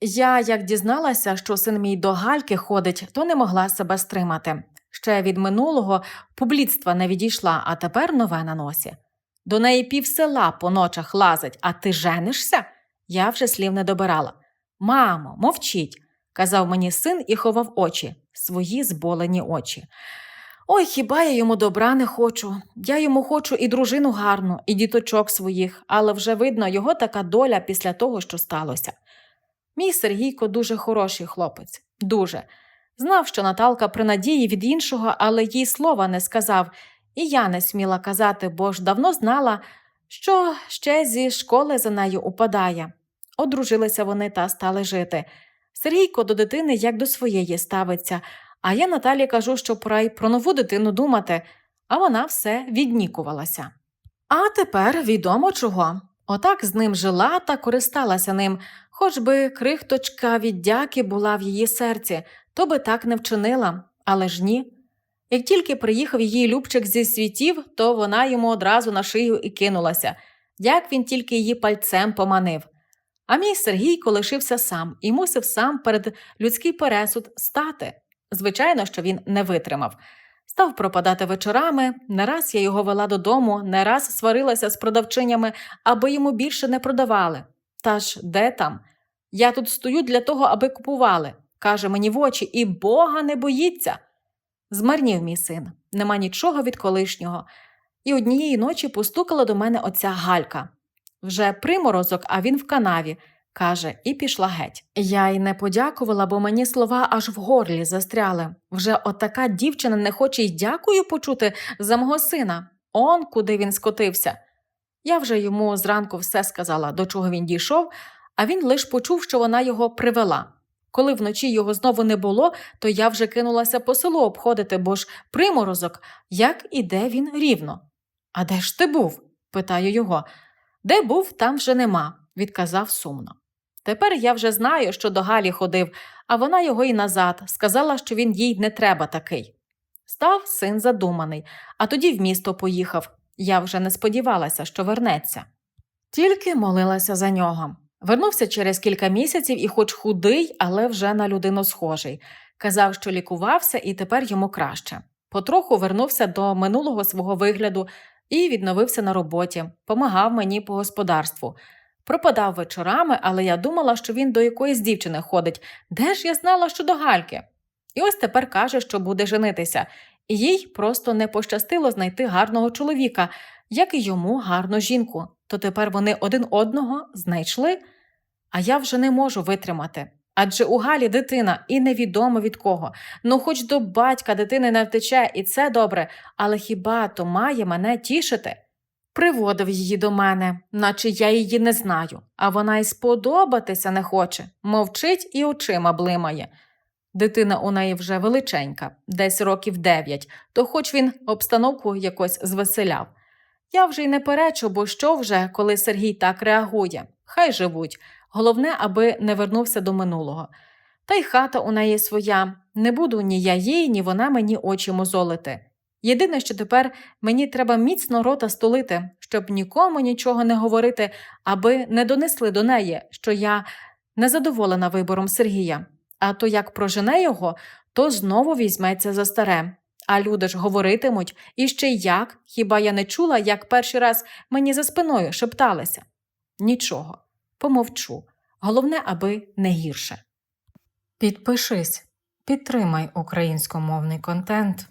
Я, як дізналася, що син мій до Гальки ходить, то не могла себе стримати. Ще від минулого публіцтва не відійшла, а тепер нове на носі. До неї пів села по ночах лазить, а ти женишся? Я вже слів не добирала. Мамо, мовчіть, казав мені син і ховав очі, свої зболені очі. Ой, хіба я йому добра не хочу? Я йому хочу і дружину гарну, і діточок своїх, але вже видно його така доля після того, що сталося. Мій Сергійко дуже хороший хлопець, дуже. Знав, що Наталка при надії від іншого, але їй слова не сказав, і я не сміла казати, бо ж давно знала, що ще зі школи за нею упадає. Одружилися вони та стали жити. Сергійко до дитини як до своєї ставиться, а я Наталі кажу, що пора й про нову дитину думати, а вона все віднікувалася. А тепер відомо чого. Отак з ним жила та користалася ним, хоч би крихточка віддяки була в її серці, то би так не вчинила, але ж ні. Як тільки приїхав її Любчик зі світів, то вона йому одразу на шию і кинулася, як він тільки її пальцем поманив. А мій Сергійко лишився сам і мусив сам перед людський пересуд стати. Звичайно, що він не витримав. Став пропадати вечорами, не раз я його вела додому, не раз сварилася з продавчинями, аби йому більше не продавали. Та ж де там? Я тут стою для того, аби купували, каже мені в очі, і Бога не боїться. Змарнів мій син, нема нічого від колишнього. І однієї ночі постукала до мене оця Галька. Вже приморозок, а він в канаві, каже, і пішла геть. Я й не подякувала, бо мені слова аж в горлі застряли. Вже отака дівчина не хоче й дякую почути за мого сина. Он куди він скотився. Я вже йому зранку все сказала, до чого він дійшов, а він лиш почув, що вона його привела. Коли вночі його знову не було, то я вже кинулася по селу обходити, бо ж приморозок, як іде він рівно. А де ж ти був? питаю його. Де був, там вже нема, відказав сумно. Тепер я вже знаю, що до Галі ходив, а вона його й назад, сказала, що він їй не треба такий. Став син задуманий, а тоді в місто поїхав. Я вже не сподівалася, що вернеться. Тільки молилася за нього. Вернувся через кілька місяців і, хоч худий, але вже на людину схожий. Казав, що лікувався і тепер йому краще. Потроху вернувся до минулого свого вигляду і відновився на роботі, помагав мені по господарству. Пропадав вечорами, але я думала, що він до якоїсь дівчини ходить. Де ж я знала, що до Гальки? І ось тепер каже, що буде женитися, і їй просто не пощастило знайти гарного чоловіка, як і йому гарну жінку. То тепер вони один одного знайшли, а я вже не можу витримати. Адже у Галі дитина і невідомо від кого. Ну, хоч до батька дитини не втече, і це добре, але хіба то має мене тішити? Приводив її до мене, наче я її не знаю, а вона й сподобатися не хоче, мовчить і очима блимає. Дитина у неї вже величенька, десь років дев'ять, то хоч він обстановку якось звеселяв. Я вже й не перечу, бо що вже, коли Сергій так реагує. Хай живуть. Головне, аби не вернувся до минулого. Та й хата у неї своя. Не буду ні я їй, ні вона мені очі мозолити. Єдине, що тепер мені треба міцно рота столити, щоб нікому нічого не говорити, аби не донесли до неї, що я незадоволена вибором Сергія. А то як прожене його, то знову візьметься за старе. А люди ж говоритимуть, і ще як, хіба я не чула, як перший раз мені за спиною шепталися? Нічого, помовчу. Головне, аби не гірше. Підпишись, підтримай українськомовний контент.